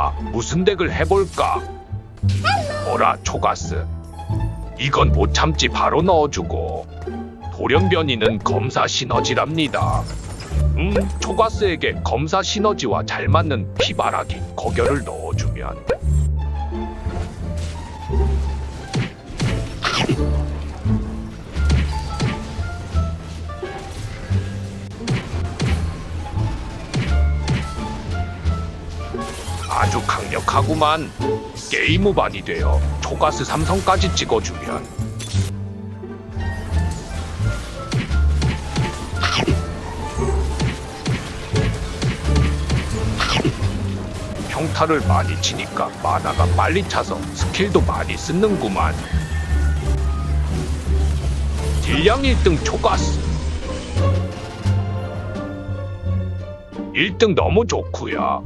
아, 무슨 덱을 해볼까? 뭐라, 초가스. 이건 못 참지 바로 넣어주고. 돌연변이는 검사 시너지랍니다. 음, 초가스에게 검사 시너지와 잘 맞는 피바라기 거결을 넣어주면 아주 강력하구만. 게임 후반이 되어 초가스 삼성까지 찍어주면 평타를 많이 치니까 마나가 빨리 차서 스킬도 많이 쓰는구만. 딜량 1등 초가스. 1등 너무 좋구야.